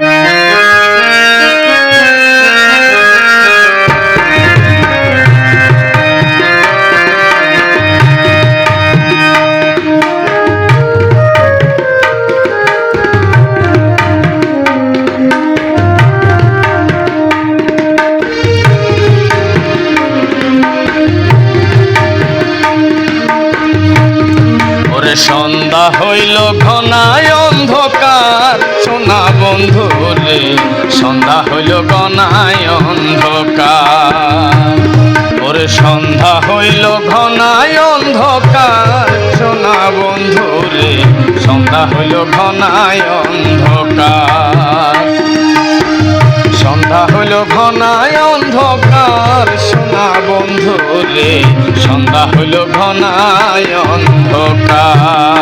ওরে রে সন্ধ্যা হইল ঘনায় অন্ধকার।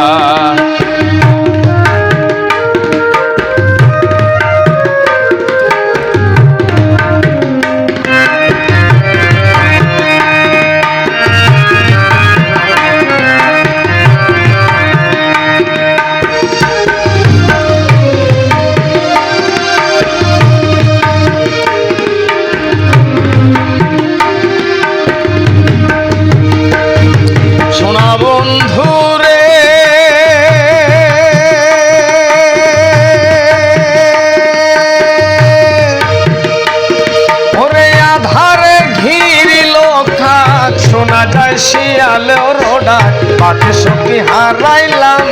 শিয়ালে রোডা পাখি সখী হারাইলাম।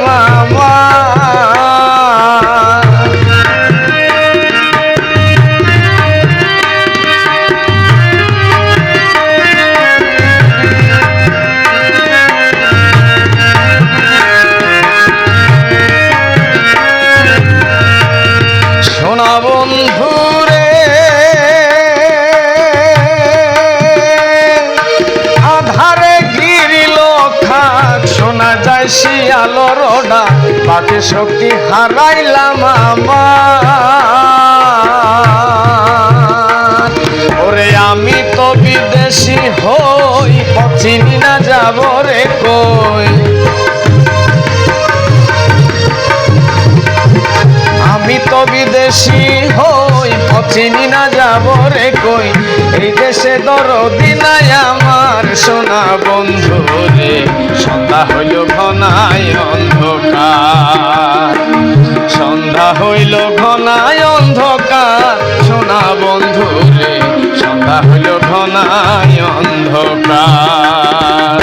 কই এই দেশে দরদি নাই আমার, সোনা বন্ধু রে। সন্ধ্যা হইল ঘনায় অন্ধকার। সন্ধ্যা হইল ঘনায় অন্ধকার, সোনা বন্ধু রে। সন্ধ্যা হইল ঘনায় অন্ধকার।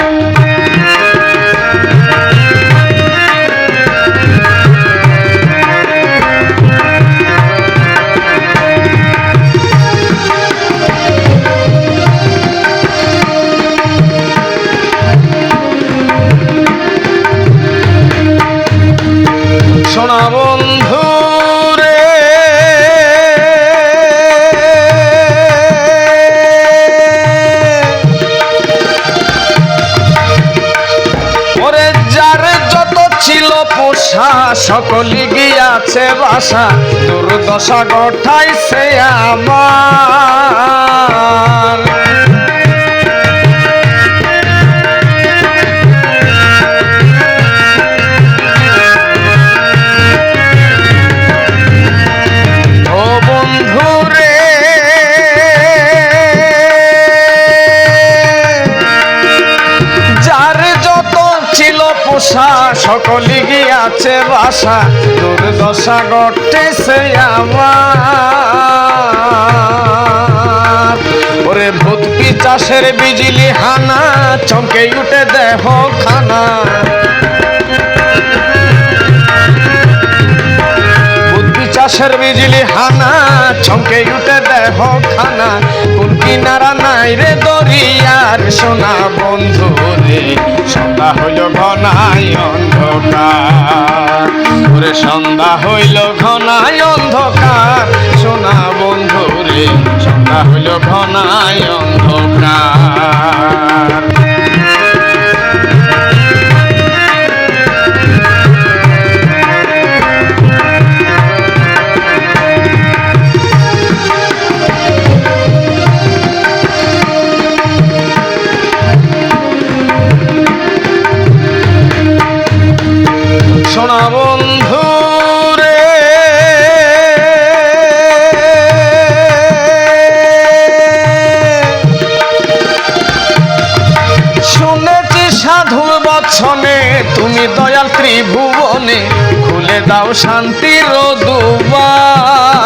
পোষা সকলি গিয়াছে বাসা দুর্দশা গঠাইছে আমার। সকলি গিয়াছে বাসা দুর্দশা ঘটেছে আমার। ওরে ভূত পিচাসের বিজলি হানা চমকে উঠে দেহ খানা। চাষের বিজলি হানা, ছমকে উঠে দেহ খানা। কোন কিনারা নাই রে দরিয়ার সোনা, বন্ধু রে, সন্ধ্যা হইল ঘনায় অন্ধকার। সন্ধ্যা হইল ঘনায় অন্ধকার, সোনা, বন্ধু রে, সন্ধ্যা হইল ঘনায় অন্ধকার। সাধু বৎসনে তুমি দয়াল ত্রিভুবনে খুলে দাও শান্তির দুবার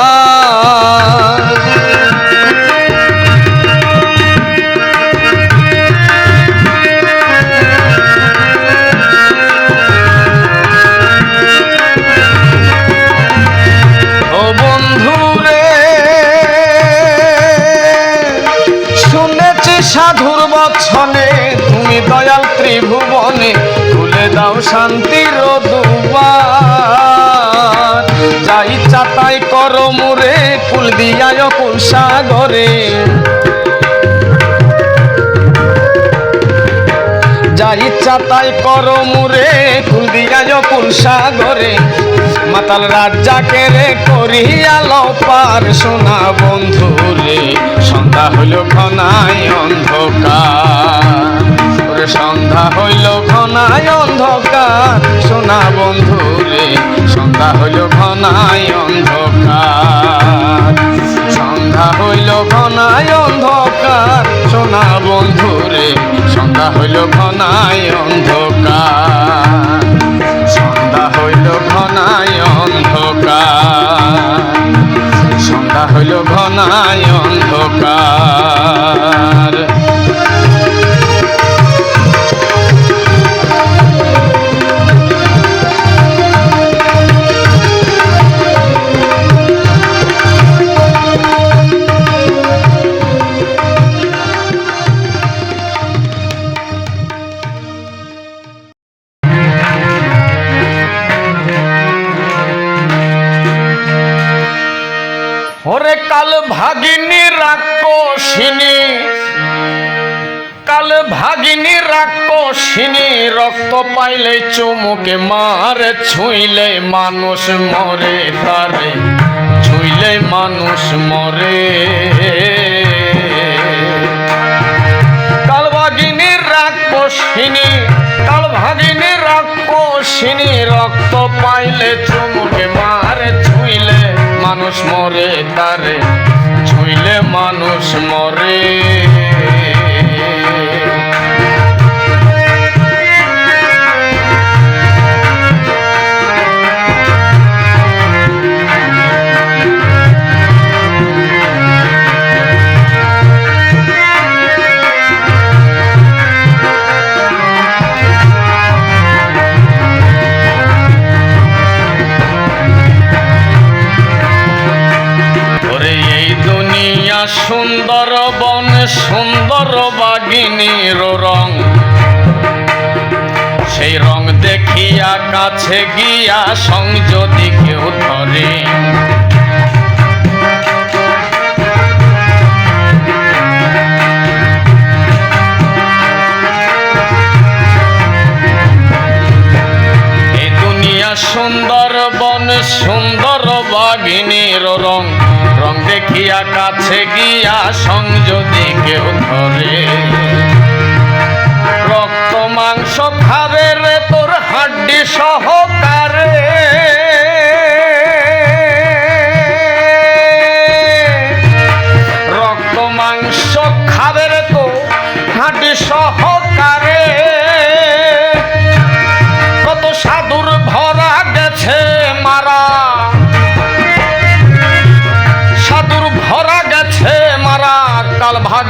সাধুর বৎসনে শান্তির দুবার যা ইচ্ছা তাই করো মুরে কুল দিয়ায় কুল সাগরে। যা ইচ্ছা তাই করো মুরে কুল দিয়ায় কুল সাগরে। মাতাল রাজ্জাকে রে করিয়াল পার সোনা বন্ধু রে সন্ধ্যা হইল ঘনায় অন্ধকার। সন্ধ্যা হইল ঘনায় অন্ধকার। সোনা বন্ধু রে, সন্ধ্যা হইল ঘনায় অন্ধকার। সন্ধ্যা হইল ঘনায় অন্ধকার। সোনা বন্ধু রে, সন্ধ্যা হইল ঘনায় অন্ধকার। সন্ধ্যা হইল ঘনায় অন্ধকার। সন্ধ্যা হইল ঘনায় অন্ধকার। রাক্ষসিনী। কাল ভাগিনী রাক্ষসিনী রক্ত পাইলে চুমুকে মারে, ছুঁইলে মানুষ মরে, তারে ছুঁইলে মানুষ মরে। কাল কাল ভাগিনী রাক্ষসিনী রক্ত পাইলে চুমুকে মারে, ছুঁইলে মানুষ মরে, তারে মানুষ মরে। গিয়া সংযদি কেউ ধরে। রক্ত মাংস খাবে রে তোর হাড্ডি সহকারে।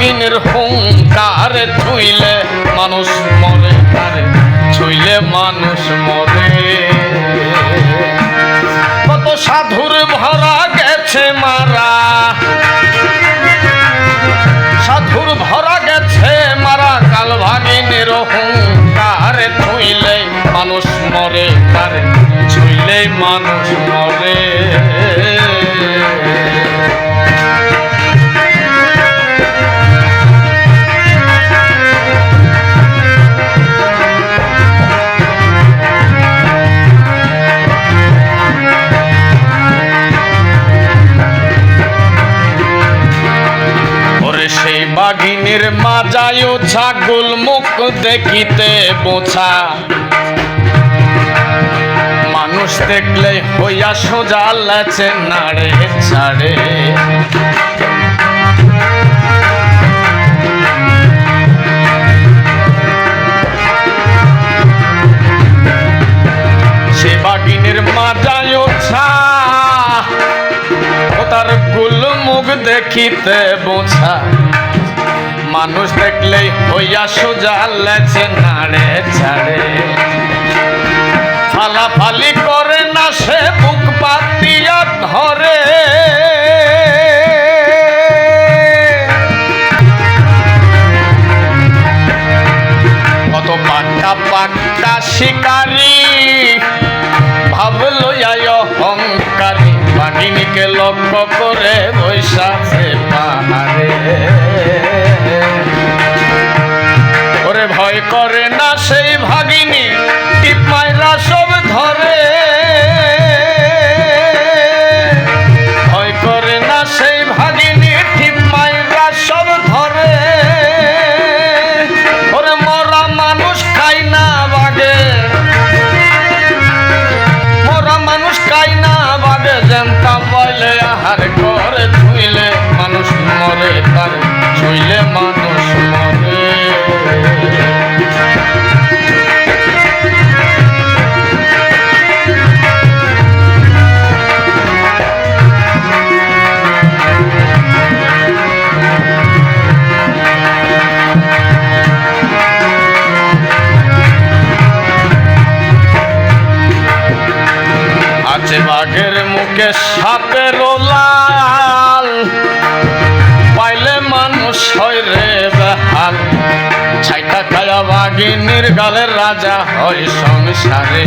ভাগিনের হুঙ্কার ছুইলে মানুষ মরে তারে ছুইলে মানুষ মরে। কত সাধুর ভরা গেছে মারা, সাধুর ভরা গেছে মারা, কাল ভাগিনের হুঙ্কারে ছুইলে মানুষ মরে তারে ছুইলে মানুষ মরে। প্রাণীর মাজায় ছাগল মুখ দেখিতে বোঝা। মানুষ দেখলে হইয়া সোজা লাচে নাড়ে, ছাড়ে। ছা, ও তার দেখিতে বোঝা। মানুষ দেখলেই হইয়া সোজা লেছে নাড়ে, ছাড়ে। ফালাফালি করে না সে বুক পাতিয়া ধরে। কত পাক্কা পাক্কা শিকারি বাঘিনীকে লক্ষ্য করে বৈশাখে পাহাড়ে। ওরে ভয় করে না সেই ভাগিনী, টিপ মাইরা সব ধরে। রাজা হয় সংসারে।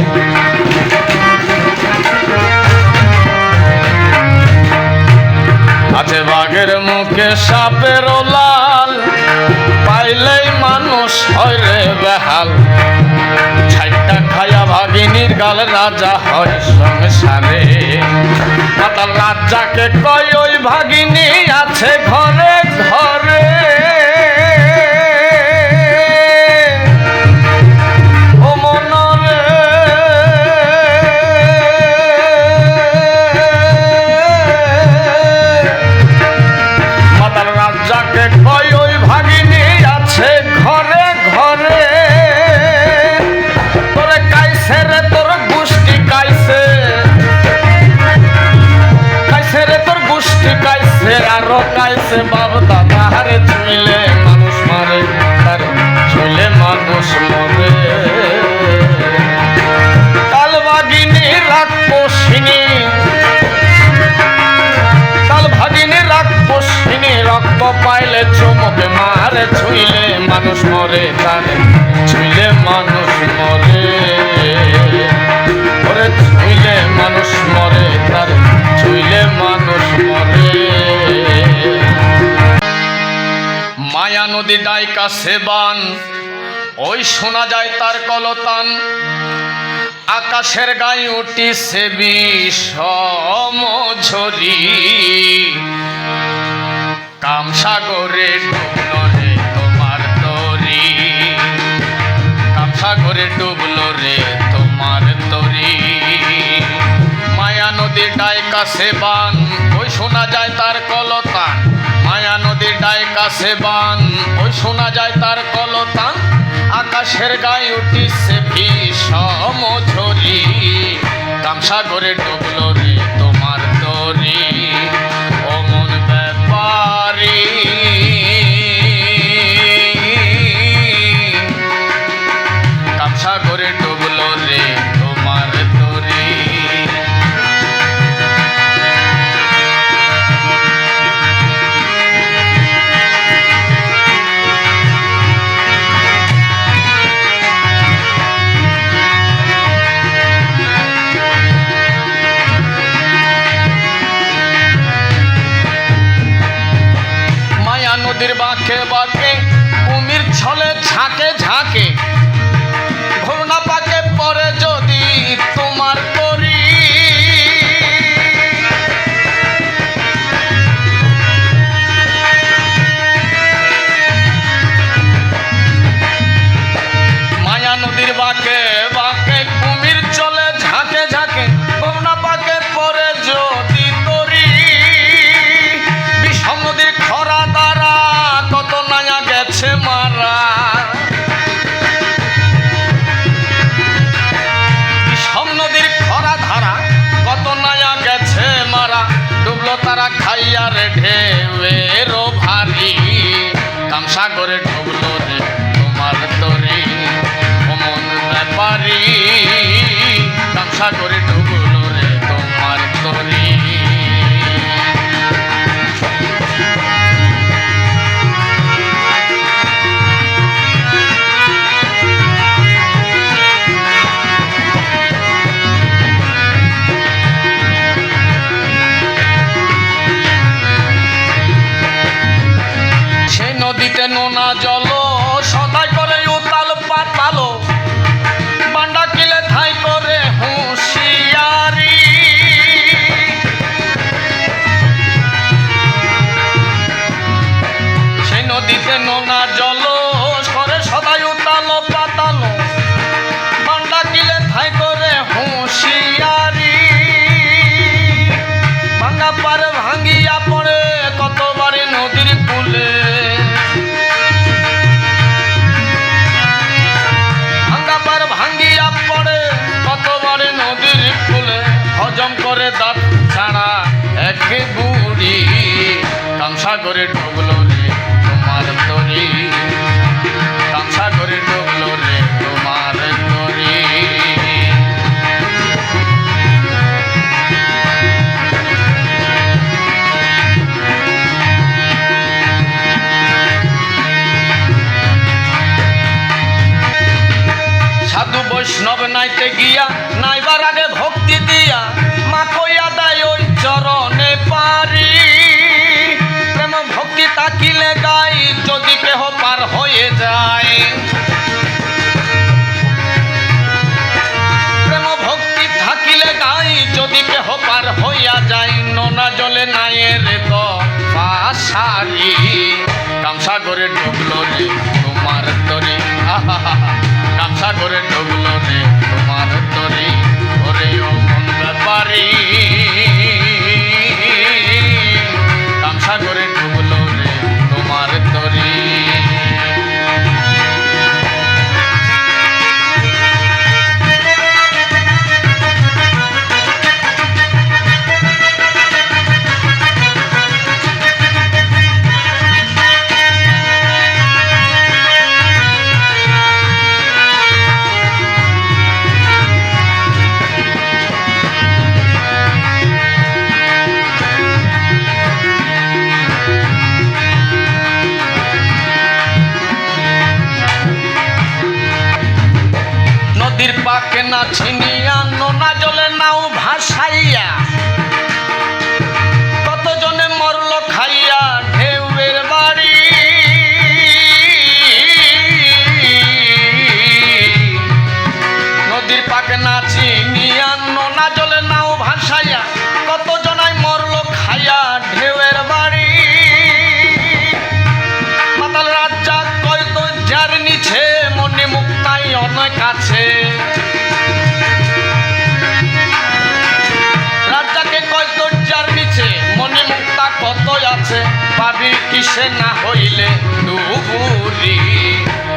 আছে বাঘের মুখে সাপের লাল, পাইলেই মানুষ হয় রে বেহাল। ছাইটা খায়া ভাগিনীর গাল রাজা হয় সংসারে। রাজাকে কয়, ওই ভাগিনী আছে ঘরে ঘরে সেবান, ওই শোনা যায় তার কলতান। আকাশের গায়ে উঠিছে বিষমঝরি কামসাগরে ডুবলো রে তোমার তরি। কামসাগরে ডুবলো রে তোমার তরি। মায়া নদী ডায় কাছে বান, ওই শোনা যায় তার কলতান। মায়া কাছে বান, ওই শোনা যায় তার কলতান। আকাশের গায়ে উঠিছে ভীষণ ঝরি কামসাগরে ডুবলো রে নদীর বাঁকে বাঁকে কুমির ছলে ঝাঁকে ঝাঁকে কাম সাগরে কামসাগরে ডুবলো রে, তোমার তরি কামসাগরে ডুবলো রে, তোমার তরি সাধু বৈষ্ণব নাইতে গিয়া নাইবার আগে কেহ পার হয়ে যায় প্রেম ভক্তি থাকিলে গাই, যদি পার হইয়া যায় নোনা জলে গামছা ডুবলো রে তোমার তরি। গামছা ডুবলো রে তোমার তরি। ওরে ও পাকে না কিসে না হইলে ডুবুরি।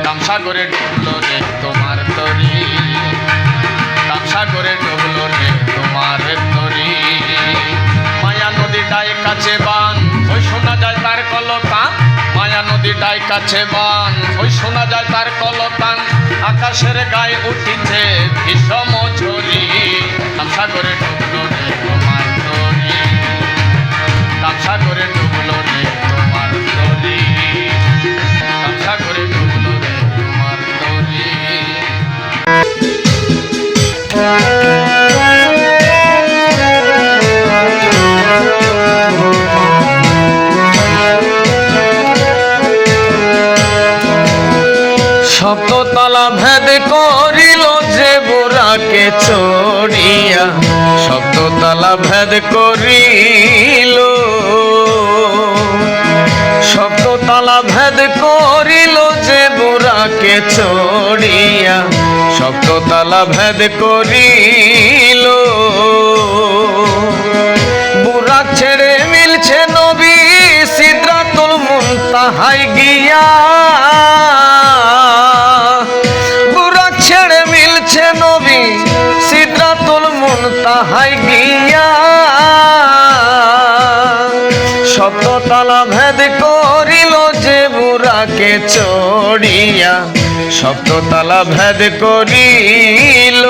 গামসাগরে ডুবলো রে তোমার তরি। গামসাগরে ডুবলো রে তোমার তরি। মায়া নদী ডাই কাছে বান, ওই শোনা যায় তার কলতান মায়া নদী ডাই কাছে বান, ওই শোনা যায় তার কলতান আকাশের গায়ে উঠিছে ভীষম ঝরি গামসাগরে ডুবলো রে তোমার তরি। করে ডুবলো সপ্ততলা ভেদ করিল যে বুড়াকে চড়িয়া। সপ্ততলা ভেদ করিল। সপ্ততলা ভেদ করিল যে বুড়াকে চড়িয়া। সপ্ততলা ভেদ করিল। বুড়া ছেড়ে মিলছে নবী সিদ্রাতুল মুন তাহাই গিয়া। বুড়া ছেড়ে মিলছে নবী সিদ্রাতুল মুন তাহাই গিয়া সপ্ততলা ভেদ করিল যে বুড়াকে চড়িয়া। সপ্ততলা ভেদ করিল।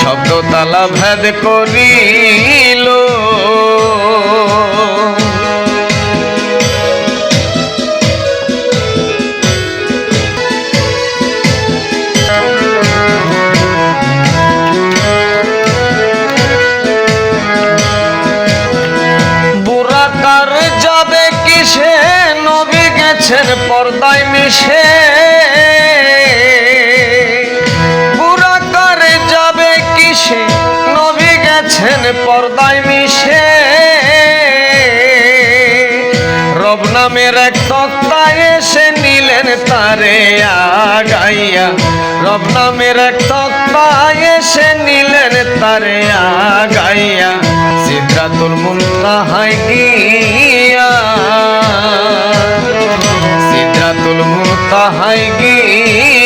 শব্দতলা ভেদ করিল। তাহাই গিয়ে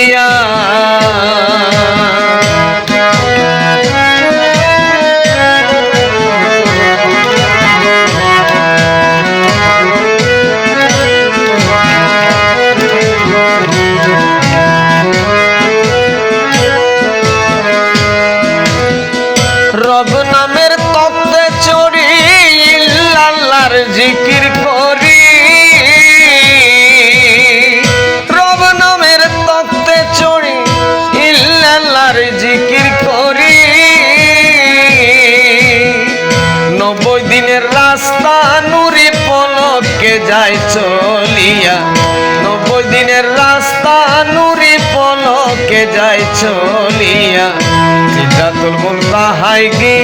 বাহাই গে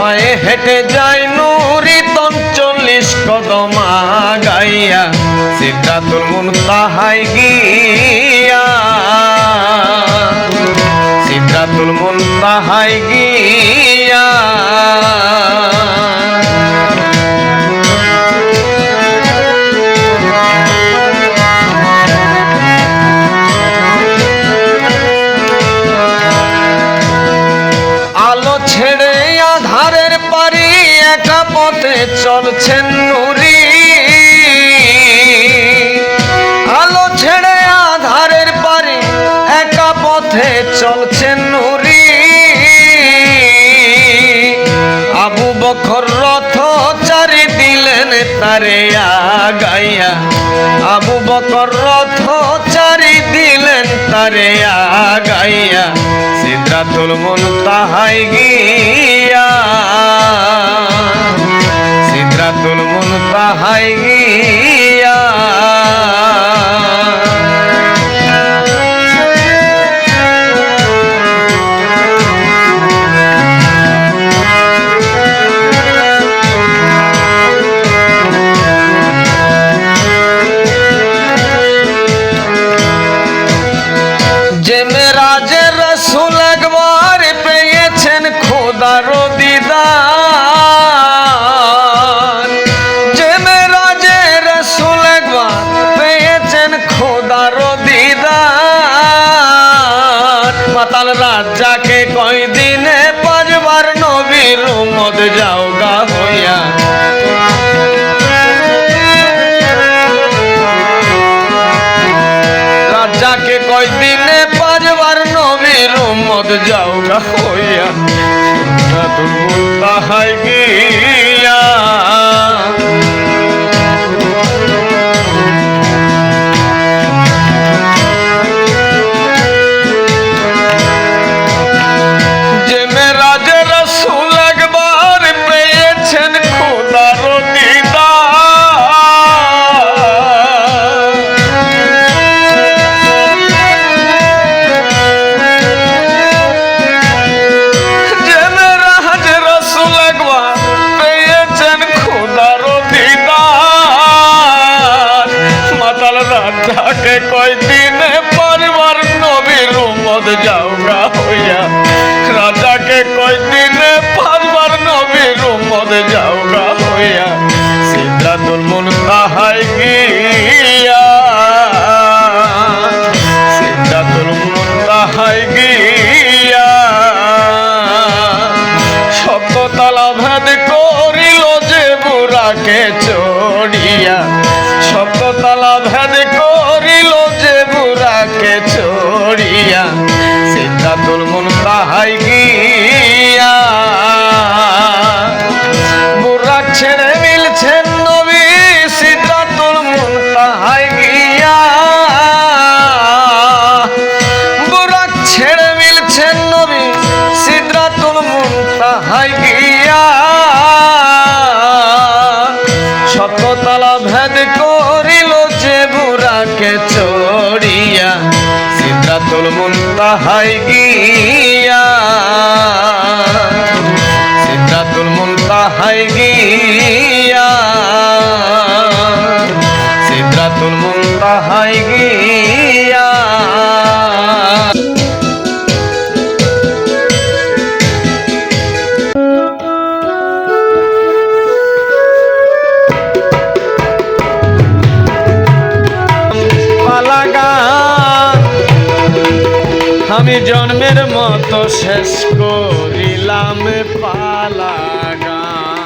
ভয়ে হেঁটে যায় নুরি তঞ্চল্লিশ কদম আগাইয়া। সিদ্ধাতুল মুন তাহাই গিয়া। সিদ্ধাতুল মুন তাহাই গিয়া। দিয়েছেন নুরি। আলো ছেড়ে আধারের পারে একা পথে চলছেন নুরি। আবু বখর রথ চারি দিলেন তারে আগাইয়া। আবু বকর রথ চারি দিলেন তারে আগাইয়া। সিদ্ধাতুল মন তাহাই গিয়া। সিদরাতুল গিয়া এবার নবীর মত যাও গা the dog.